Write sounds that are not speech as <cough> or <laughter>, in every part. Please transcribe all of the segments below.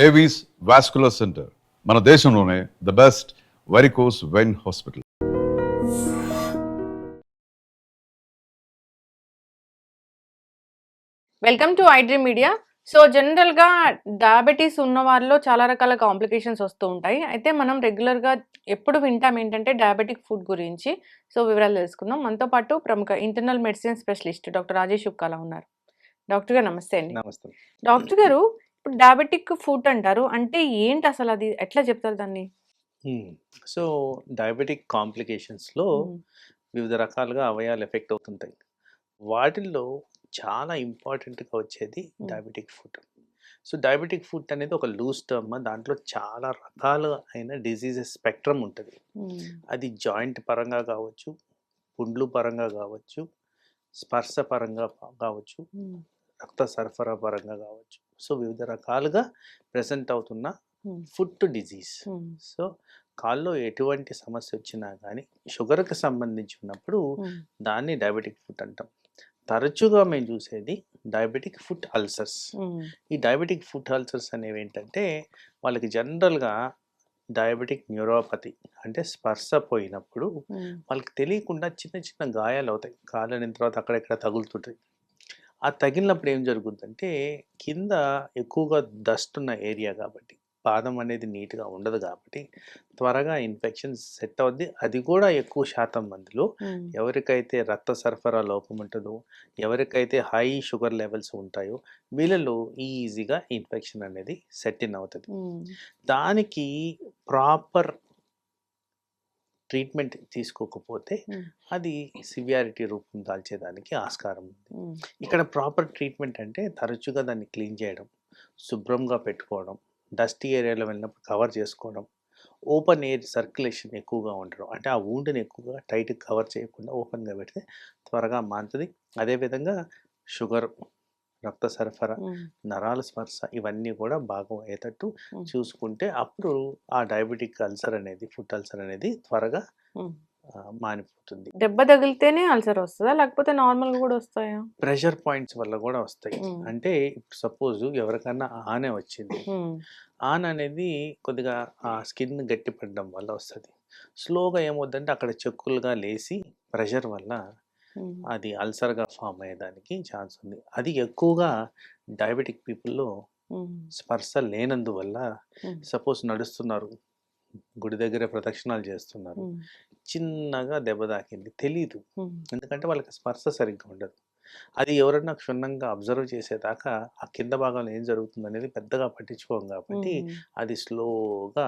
Avis vascular centre మన దేశంలోనే the best varicose vein hospital welcome to iDream media so జనరల్గా diabetes ఉన్న వారిలో చాలా రకాల కాంప్లికేషన్స్ వస్తూ ఉంటాయి. అయితే మనం రెగ్యులర్గా ఎప్పుడు వింటాం ఏంటంటే డయాబెటిక్ ఫుడ్ గురించి. సో వివరాలు తెలుసుకుందాం. మనతో పాటు ప్రముఖ internal medicine specialist doctor Rajesh Ukkala ఉన్నారు. డాక్టర్ గారు నమస్తే అండి. నమస్తే. డాక్టర్ గారు ఇప్పుడు డయాబెటిక్ ఫుడ్ అంటారు. అంటే ఏంటి అసలు అది? ఎట్లా చెప్తారు దాన్ని? సో డయాబెటిక్ కాంప్లికేషన్స్లో వివిధ రకాలుగా అవయాలు ఎఫెక్ట్ అవుతుంటాయి. వాటిల్లో చాలా ఇంపార్టెంట్గా వచ్చేది. Diabetic foot so diabetic foot అనేది ఒక లూజ్ టర్మ్ దాంట్లో చాలా రకాల అయిన డిసీజెస్ స్పెక్ట్రమ్ ఉంటుంది. అది జాయింట్ పరంగా కావచ్చు పుండ్లు పరంగా కావచ్చు స్పర్శ పరంగా కావచ్చు. రక్త సరఫరా పరంగా కావచ్చు. సో వివిధ రకాలుగా ప్రెసెంట్ అవుతున్న. Food disease. సో కాల్లో ఎటువంటి సమస్య వచ్చినా కానీ షుగర్కి సంబంధించి ఉన్నప్పుడు. దాన్ని డయాబెటిక్ ఫుడ్ అంటాం తరచుగా మేము చూసేది డయాబెటిక్ ఫుడ్ అల్సర్స్. ఈ డయాబెటిక్ ఫుడ్ అల్సర్స్ అనేవి ఏంటంటే వాళ్ళకి జనరల్గా డయాబెటిక్ న్యూరోపతి అంటే స్పర్శ పోయినప్పుడు. వాళ్ళకి తెలియకుండా చిన్న చిన్న గాయాలు అవుతాయి కాలిన తర్వాత అక్కడెక్కడ తగులుతుంటాయి ఆ తగిలినప్పుడు ఏం జరుగుతుందంటే కింద ఎక్కువగా డస్ట్ ఉన్న ఏరియా కాబట్టి పాదం అనేది నీట్గా ఉండదు కాబట్టి త్వరగా ఇన్ఫెక్షన్ సెట్ అవుద్ది అది కూడా ఎక్కువ శాతం మందిలో. ఎవరికైతే రక్త సరఫరా లోపం ఉంటుందో ఎవరికైతే హై షుగర్ లెవెల్స్ ఉంటాయో వీళ్ళలో ఈజీగా ఇన్ఫెక్షన్ అనేది సెట్ ఇన్ అవుతుంది. దానికి ప్రాపర్ ట్రీట్మెంట్ తీసుకోకపోతే. అది సివియారిటీ రూపం దాల్చేదానికి ఆస్కారం ఉంది. ఇక్కడ ప్రాపర్ ట్రీట్మెంట్ అంటే తరచుగా దాన్ని క్లీన్ చేయడం శుభ్రంగా పెట్టుకోవడం డస్టీ ఏరియాలో వెళ్ళినప్పుడు కవర్ చేసుకోవడం ఓపెన్ ఎయిర్ సర్క్యులేషన్ ఎక్కువగా ఉండడం అంటే ఆ ఊండ్ని ఎక్కువగా టైట్ కవర్ చేయకుండా ఓపెన్గా పెడితే త్వరగా మాంతుంది అదేవిధంగా షుగర్ రక్త సరఫరా. నరాల స్పర్శ ఇవన్నీ కూడా బాగా అయ్యేటట్టు. చూసుకుంటే అప్పుడు ఆ డయాబెటిక్ అల్సర్ అనేది ఫుడ్ అల్సర్ అనేది త్వరగా మానిపోతుంది దెబ్బ తగిలితేనే అల్సర్ వస్తుందా లేకపోతే నార్మల్ కూడా వస్తాయా ప్రెషర్ పాయింట్స్ వల్ల కూడా వస్తాయి. అంటే ఇప్పుడు సపోజ్ ఎవరికైనా ఆనే వచ్చింది. ఆన్ అనేది కొద్దిగా ఆ స్కిన్ గట్టిపడడం వల్ల వస్తుంది స్లోగా ఏమవుద్దంటే అక్కడ చెక్కులుగా లేసి ప్రెషర్ వల్ల. అది అల్సర్గా ఫామ్ అయ్యేదానికి ఛాన్స్ ఉంది అది ఎక్కువగా డయాబెటిక్ పీపుల్లో. స్పర్శ లేనందువల్ల. సపోజ్ నడుస్తున్నారు గుడి దగ్గర ప్రదక్షిణాలు చేస్తున్నారు. చిన్నగా దెబ్బ తాకింది తెలీదు. ఎందుకంటే వాళ్ళకి స్పర్శ సరిగ్గా ఉండదు అది ఎవరైనా క్షుణ్ణంగా అబ్జర్వ్ చేసేదాకా ఆ కింద భాగంలో ఏం జరుగుతుంది అనేది పెద్దగా పట్టించుకోం కాబట్టి. అది స్లోగా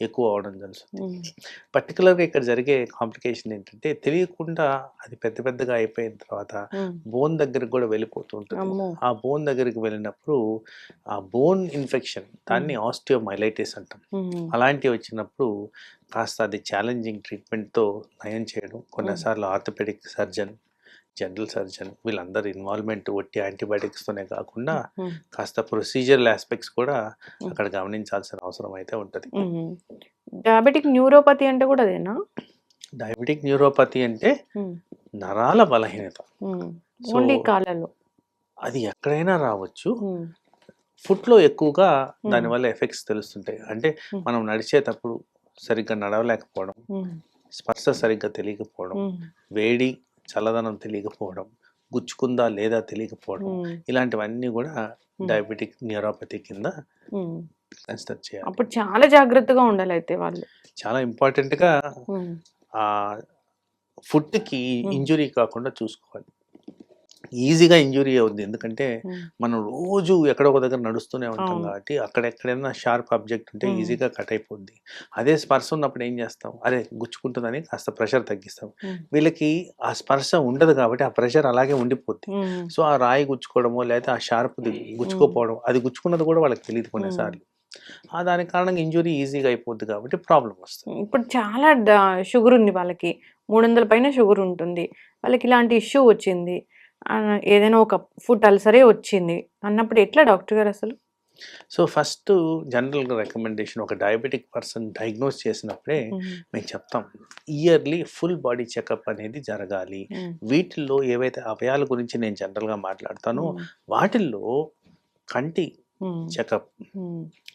ఎక్కువ అవడం జరుగుతుంది. పర్టికులర్గా ఇక్కడ జరిగే కాంప్లికేషన్ ఏంటంటే తెలియకుండా అది పెద్ద పెద్దగా అయిపోయిన తర్వాత. బోన్ దగ్గరికి కూడా వెళ్ళిపోతూ ఉంటుంది ఆ బోన్ దగ్గరికి వెళ్ళినప్పుడు ఆ బోన్ ఇన్ఫెక్షన్ దాన్ని ఆస్టియోమైలైటిస్ అంటాం. అలాంటివి వచ్చినప్పుడు కాస్త అది ఛాలెంజింగ్ ట్రీట్మెంట్తో నయం చేయడం కొన్నిసార్లు ఆర్థోపెడిక్ సర్జన్ జనరల్ సర్జన్ వీళ్ళందరి ఇన్వాల్వ్మెంట్ ఒట్టి యాంటీబయాటిక్స్తోనే కాకుండా. కాస్త ప్రొసీజరల్ ఆస్పెక్ట్స్ కూడా అక్కడ గమనించాల్సిన అవసరం అయితే ఉంటుంది. డయాబెటిక్ న్యూరోపతి అంటే కూడా అదేనా డయాబెటిక్ న్యూరోపతి అంటే. నరాల బలహీనత ఓన్లీ కాళ్ళలో అది ఎక్కడైనా రావచ్చు. ఫుట్లో ఎక్కువగా దానివల్ల ఎఫెక్ట్స్ తెలుస్తుంటాయి అంటే. మనం నడిచేటప్పుడు సరిగ్గా నడవలేకపోవడం. స్పర్శ సరిగ్గా తెలియకపోవడం. వేడి చల్లదనం తెలియకపోవడం గుచ్చుకుందా లేదా తెలియకపోవడం. ఇలాంటివన్నీ కూడా డయాబెటిక్ న్యూరోపతి కింద. కన్సిడర్ చేయాలి అప్పుడు చాలా జాగ్రత్తగా ఉండాలి అయితే వాళ్ళు చాలా ఇంపార్టెంట్గా ఫుడ్కి. ఇంజురీ కాకుండా చూసుకోవాలి ఈజీగా ఇంజురీ అవుద్ది. ఎందుకంటే. మనం రోజు ఎక్కడో ఒక దగ్గర నడుస్తూనే ఉంటాం. కాబట్టి అక్కడెక్కడైనా షార్ప్ ఆబ్జెక్ట్ ఉంటే. ఈజీగా కట్ అయిపోద్ది. అదే స్పర్శ ఉన్నప్పుడు ఏం చేస్తాం? అరే గుచ్చుకుంటుందని కాస్త ప్రెషర్ తగ్గిస్తాం. వీళ్ళకి ఆ స్పర్శ ఉండదు కాబట్టి ఆ ప్రెషర్ అలాగే ఉండిపోద్ది. సో ఆ రాయి గుచ్చుకోవడమో లేకపోతే ఆ షార్ప్ గుచ్చుకోపోవడం అది గుచ్చుకున్నది కూడా వాళ్ళకి తెలియదు కొన్నిసార్లు ఆ దాని కారణంగా ఇంజురీ ఈజీగా అయిపోద్ది కాబట్టి ప్రాబ్లం వస్తుంది. ఇప్పుడు చాలా షుగర్ ఉంది వాళ్ళకి. మూడు వందల పైన షుగర్ ఉంటుంది. వాళ్ళకి ఇలాంటి ఇష్యూ వచ్చింది. ఏదైనా ఒక ఫుడ్ అల్సరే వచ్చింది. అన్నప్పుడు ఎట్లా డాక్టర్ గారు అసలు? సో ఫస్ట్ జనరల్గా రికమెండేషన్ ఒక డయాబెటిక్ పర్సన్ డయాగ్నోస్ చేసినప్పుడే మ్మ్. చెప్తాం ఇయర్లీ ఫుల్ బాడీ చెకప్ అనేది జరగాలి. వీటిల్లో ఏవైతే అవయాల గురించి నేను జనరల్గా మాట్లాడతానో. వాటిల్లో కంటి చెకప్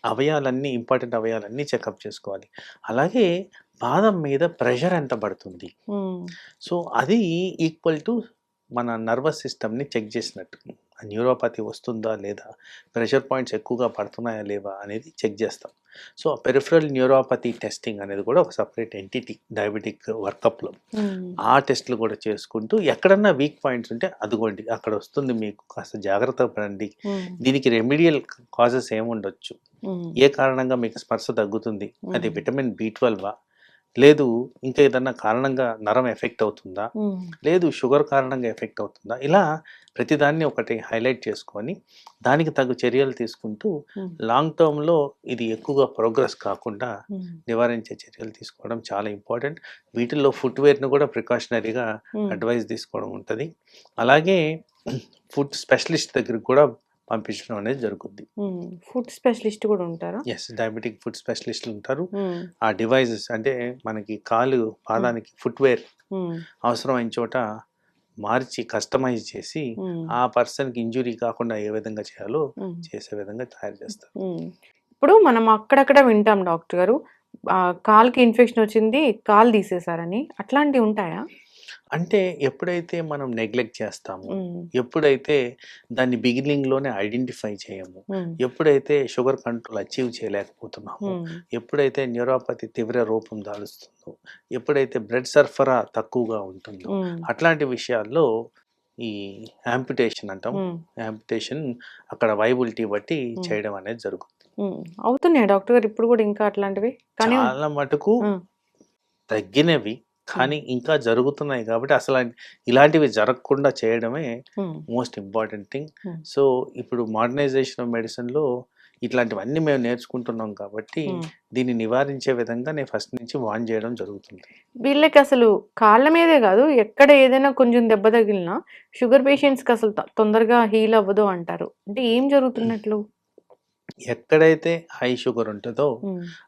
అవయాలన్నీ ఇంపార్టెంట్ అవయాలన్నీ చెకప్ చేసుకోవాలి. అలాగే పాదం మీద ప్రెషర్ ఎంత పడుతుంది? సో అది ఈక్వల్ టు మన నర్వస్ సిస్టమ్ని చెక్ చేసినట్టు. న్యూరోపతి వస్తుందా లేదా? ప్రెషర్ పాయింట్స్ ఎక్కువగా పడుతున్నాయా లేవా అనేది చెక్ చేస్తాం. సో పెరిఫరల్ న్యూరోపతి టెస్టింగ్ అనేది కూడా ఒక సపరేట్ ఎంటిటీ డయాబెటిక్ వర్కప్లో. ఆ టెస్ట్లు కూడా చేసుకుంటూ ఎక్కడన్నా వీక్ పాయింట్స్ ఉంటే అదిగోండి అక్కడ వస్తుంది మీకు కాస్త జాగ్రత్త పడండి. దీనికి రెమిడియల్ కాజెస్ ఏముండొచ్చు ఏ కారణంగా మీకు స్పర్శ తగ్గుతుంది? అది. విటమిన్ బి ట్వెల్వా? లేదు ఇంకా ఏదన్నా కారణంగా నరం ఎఫెక్ట్ అవుతుందా? లేదు షుగర్ కారణంగా ఎఫెక్ట్ అవుతుందా? ఇలా ప్రతిదాన్ని ఒకటి హైలైట్ చేసుకొని దానికి తగు చర్యలు తీసుకుంటూ లాంగ్ టర్మ్లో ఇది ఎక్కువగా ప్రోగ్రెస్ కాకుండా నివారించే చర్యలు తీసుకోవడం చాలా ఇంపార్టెంట్. వీటిల్లో ఫుట్వేర్ను కూడా ప్రికాషనరీగా అడ్వైస్ తీసుకోవడం ఉంటుంది. అలాగే ఫుడ్ స్పెషలిస్ట్ దగ్గరికి కూడా పంపించడం అనేది జరుగుద్ది. ఫుడ్ స్పెషలిస్ట్ కూడా ఉంటారా? ఎస్ డయాబెటిక్ ఫుడ్ స్పెషలిస్టులు ఉంటారు. ఆ డివైజెస్ అంటే మనకి కాలు పాదానికి ఫుట్వేర్ అవసరమైన చోట మార్చి కస్టమైజ్ చేసి ఆ పర్సన్కి ఇంజురీ కాకుండా ఏ విధంగా చేయాలో. చేసే విధంగా తయారు చేస్తారు. ఇప్పుడు మనం అక్కడక్కడ వింటాం డాక్టర్ గారు. కాలుకి ఇన్ఫెక్షన్ వచ్చింది కాలు తీసేశారని. అట్లాంటివి ఉంటాయా? అంటే ఎప్పుడైతే మనం నెగ్లెక్ట్ చేస్తామో ఎప్పుడైతే దాన్ని బిగినింగ్లోనే ఐడెంటిఫై చేయము ఎప్పుడైతే షుగర్ కంట్రోల్ అచీవ్ చేయలేకపోతున్నామో ఎప్పుడైతే న్యూరోపతి తీవ్ర రూపం దాలుస్తుందో ఎప్పుడైతే బ్లడ్ సరఫరా తక్కువగా ఉంటుందో అట్లాంటి విషయాల్లో ఈ యాంపిటేషన్ అంటాం యాంపిటేషన్ అక్కడ వైబిలిటీ బట్టి. చేయడం అనేది జరుగుతుంది. అవుతున్నాయా డాక్టర్ గారు ఇప్పుడు కూడా ఇంకా అట్లాంటివి? కానీ చాలా మటుకు. తగ్గినవి. కానీ ఇంకా జరుగుతున్నాయి కాబట్టి అసలు ఇలాంటివి జరగకుండా చేయడమే మోస్ట్ ఇంపార్టెంట్ థింగ్. సో ఇప్పుడు మోడర్నైజేషన్ ఆఫ్ మెడిసిన్లో ఇట్లాంటివన్నీ మేము నేర్చుకుంటున్నాం కాబట్టి. దీన్ని నివారించే విధంగా నేను ఫస్ట్ నుంచి వాన్ చేయడం జరుగుతుంది. వీళ్ళకి అసలు కాళ్ళ మీదే కాదు ఎక్కడ ఏదైనా కొంచెం దెబ్బ తగిలినా షుగర్ పేషెంట్స్కి అసలు తొందరగా హీల్ అవ్వదు అంటారు. అంటే ఏం జరుగుతున్నట్లు? ఎక్కడైతే హై షుగర్ ఉంటుందో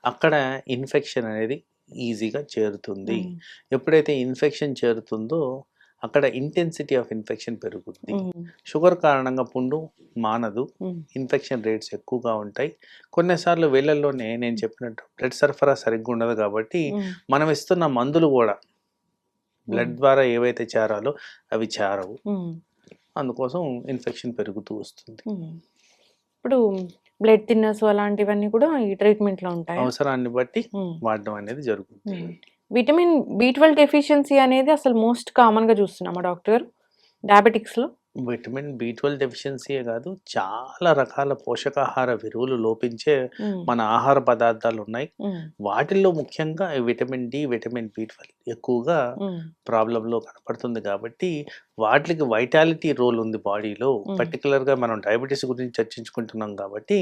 అక్కడ ఇన్ఫెక్షన్ అనేది ఈజీగా చేరుతుంది. ఎప్పుడైతే ఇన్ఫెక్షన్ చేరుతుందో అక్కడ ఇంటెన్సిటీ ఆఫ్ ఇన్ఫెక్షన్ పెరుగుతుంది షుగర్ కారణంగా పుండు మానదు. ఇన్ఫెక్షన్ రేట్స్ ఎక్కువగా ఉంటాయి. కొన్నిసార్లు వేళ్ళల్లోనే నేను చెప్పినట్టు బ్లడ్ సరఫరా సరిగ్గా ఉండదు కాబట్టి మనం ఇస్తున్న మందులు కూడా బ్లడ్. ద్వారా ఏవైతే చేరాలో అవి చేరవు. అందుకోసం ఇన్ఫెక్షన్ పెరుగుతూ వస్తుంది. ఇప్పుడు బ్లడ్ థిన్నర్స్ అలాంటివన్నీ కూడా ఈ ట్రీట్మెంట్లో ఉంటాయి? అవసరాన్ని బట్టి వాడడం అనేది జరుగుతుంది. విటమిన్ బి ట్వెల్వ్ డెఫిషియన్సీ అనేది అసలు మోస్ట్ కామన్గా చూస్తున్నామా డాక్టర్ గారు? డయాబెటిక్స్లో? విటమిన్ బి ట్వెల్వ్ డెఫిషియన్సీయే కాదు చాలా రకాల పోషకాహార విలువలు లోపించే మన ఆహార పదార్థాలు ఉన్నాయి వాటిల్లో ముఖ్యంగా vitamin D vitamin B twelve ఎక్కువగా ప్రాబ్లంలో కనపడుతుంది కాబట్టి వాటికి వైటాలిటీ రోల్ ఉంది బాడీలో. పర్టికులర్గా మనం డయాబెటీస్ గురించి చర్చించుకుంటున్నాం కాబట్టి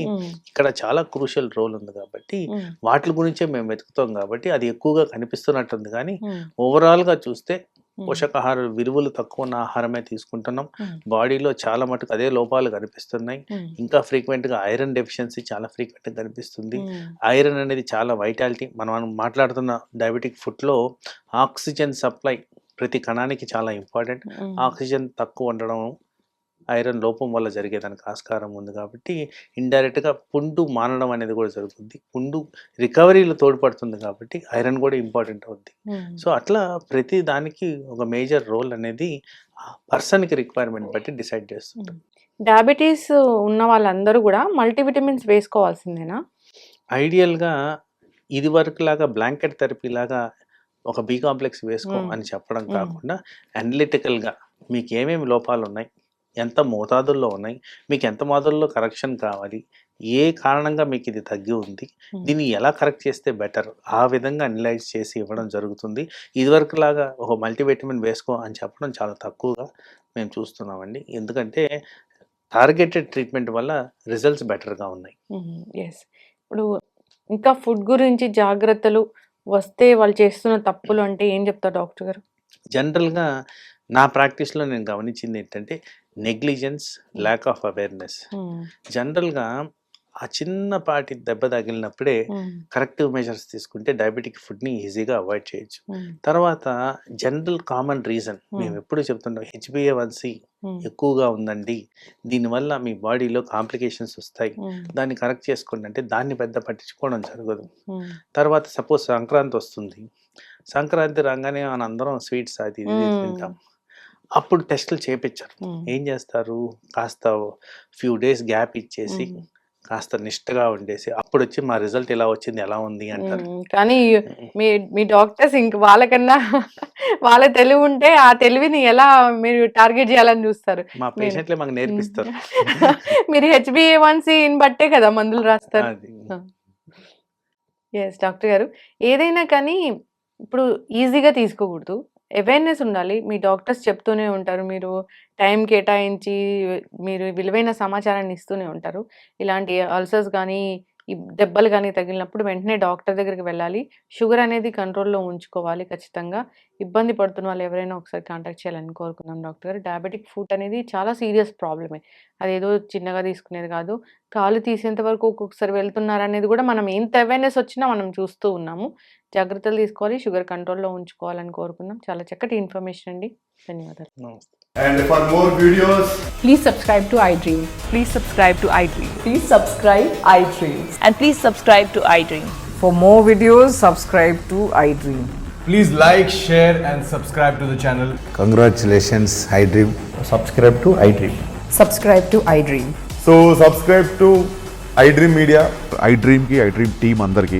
ఇక్కడ చాలా క్రూషియల్ రోల్ ఉంది కాబట్టి వాటి గురించే మేము వెతుకుతాం కాబట్టి అది ఎక్కువగా కనిపిస్తున్నట్టుంది. కానీ ఓవరాల్గా చూస్తే పోషకాహార విలువలు తక్కువ ఉన్న ఆహారమే తీసుకుంటున్నాం. బాడీలో చాలా మటుకు అదే లోపాలు కనిపిస్తున్నాయి. ఇంకా ఫ్రీక్వెంట్గా ఐరన్ డెఫిషియన్సీ చాలా ఫ్రీక్వెంట్గా కనిపిస్తుంది. ఐరన్ అనేది చాలా వైటాలిటీ. మనం మనం మాట్లాడుతున్న డయాబెటిక్ ఫుడ్లో ఆక్సిజన్ సప్లై ప్రతి కణానికి చాలా ఇంపార్టెంట్. ఆక్సిజన్ తక్కువ ఉండడం ఐరన్ లోపం వల్ల జరిగేదానికి ఆస్కారం ఉంది కాబట్టి ఇండైరెక్ట్గా పుండు మానడం అనేది కూడా జరుగుతుంది పుండు రికవరీలో తోడ్పడుతుంది కాబట్టి ఐరన్ కూడా ఇంపార్టెంట్ అవుద్ది. సో అట్లా ప్రతి దానికి ఒక మేజర్ రోల్ అనేది పర్సన్కి రిక్వైర్మెంట్ బట్టి డిసైడ్ చేస్తుంది డయాబెటీస్ ఉన్న వాళ్ళందరూ కూడా మల్టీవిటమిన్స్ వేసుకోవాల్సిందేనా ఐడియల్గా ఇది వరకు లాగా బ్లాంకెట్ థెరపీ లాగా ఒక బి కాంప్లెక్స్ వేసుకో. అని చెప్పడం. కాకుండా అనలిటికల్గా మీకు ఏమేమి లోపాలు ఉన్నాయి ఎంత మోతాదుల్లో ఉన్నాయి మీకు ఎంత మోతాదుల్లో కరెక్షన్ కావాలి ఏ కారణంగా మీకు ఇది తగ్గి ఉంది. దీన్ని ఎలా కరెక్ట్ చేస్తే బెటర్ ఆ విధంగా అనలైజ్ చేసి ఇవ్వడం జరుగుతుంది. ఇదివరకు లాగా ఒక మల్టీవిటమిన్ వేసుకో అని చెప్పడం చాలా తక్కువగా మేము చూస్తున్నామండి. ఎందుకంటే టార్గెటెడ్ ట్రీట్మెంట్ వల్ల రిజల్ట్స్ బెటర్గా ఉన్నాయి. ఎస్ ఇప్పుడు ఇంకా ఫుడ్ గురించి జాగ్రత్తలు వస్తే వాళ్ళు చేస్తున్న తప్పులు అంటే ఏం చెప్తారు డాక్టర్ గారు? జనరల్గా నా ప్రాక్టీస్లో నేను గమనించింది ఏంటంటే నెగ్లిజెన్స్ ల్యాక్ ఆఫ్ అవేర్నెస్ జనరల్గా ఆ చిన్నపాటి దెబ్బ తగిలినప్పుడే కరెక్టివ్ మెజర్స్ తీసుకుంటే డయాబెటిక్ ఫుడ్ని ఈజీగా అవాయిడ్ చేయొచ్చు. ఉమ్, తర్వాత జనరల్ కామన్ రీజన్ Hmm. మేము ఎప్పుడు చెప్తుంటాం హెచ్బిఏవన్సి ఉమ్, ఎక్కువగా ఉందండి. దీనివల్ల మీ బాడీలో కాంప్లికేషన్స్ వస్తాయి. దాన్ని కరెక్ట్ చేసుకోండి అంటే దాన్ని పెద్ద పట్టించుకోవడం జరగదు. తర్వాత సపోజ్ సంక్రాంతి వస్తుంది. సంక్రాంతి రాగానే మన అందరం స్వీట్స్ అది Hmm. తింటాం. అప్పుడు టెస్టులు చేపించారు ఏం చేస్తారు? కాస్త ఫ్యూ డేస్ గ్యాప్ ఇచ్చేసి కాస్త నిష్టగా ఉండేసి అప్పుడు వచ్చి మా రిజల్ట్ ఎలా వచ్చింది ఎలా ఉంది అంటారు. కానీ మీ మీ డాక్టర్స్ ఇంక వాళ్ళకన్నా <laughs> వాళ్ళ తెలివి ఉంటే ఆ తెలివిని ఎలా మీరు టార్గెట్ చేయాలని చూస్తారు? మా పేషెంట్లే మాకు నేర్పిస్తారు. <laughs> మీరు హెచ్బిఏవన్సీ బట్టే కదా మందులు రాస్తారు. ఎస్ డాక్టర్ గారు. ఏదైనా కానీ ఇప్పుడు ఈజీగా తీసుకోకూడదు. అవేర్నెస్ ఉండాలి. మీ డాక్టర్స్ చెప్తూనే ఉంటారు. మీరు టైం కేటాయించి మీరు విలువైన సమాచారాన్ని ఇస్తూనే ఉంటారు. ఇలాంటి అల్సర్స్ కానీ ఈ దెబ్బలు కానీ తగిలినప్పుడు వెంటనే డాక్టర్ దగ్గరికి వెళ్ళాలి. షుగర్ అనేది కంట్రోల్లో ఉంచుకోవాలి ఖచ్చితంగా. ఇబ్బంది పడుతున్న వాళ్ళు ఎవరైనా ఒకసారి కాంటాక్ట్ చేయాలని కోరుకుందాం డాక్టర్ గారు. డయాబెటిక్ ఫుడ్ అనేది చాలా సీరియస్ ప్రాబ్లమే అదేదో చిన్నగా తీసుకునేది కాదు. కాలు తీసేంత వరకు ఒక్కొక్కసారి వెళ్తున్నారనేది కూడా మనం ఎంత అవేర్నెస్ వచ్చినా మనం చూస్తూ ఉన్నాము. జాగ్రత్తలు తీసుకోవాలి షుగర్ కంట్రోల్లో ఉంచుకోవాలని కోరుకుందాం చాలా చక్కటి ఇన్ఫర్మేషన్ అండి ధన్యవాదాలు నమస్తే And for more videos, Please subscribe to iDream. Please subscribe to iDream. Please subscribe iDreams. And please subscribe to iDream. For more videos, subscribe to iDream. please like, share, and subscribe to the channel. Congratulations, iDream. subscribe to iDream. Subscribe to iDream. So, subscribe to iDream Media. ఐ డ్రీమ్కి iDream team అందరికీ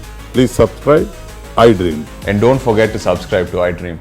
Please subscribe iDream. And don't forget to subscribe to iDream.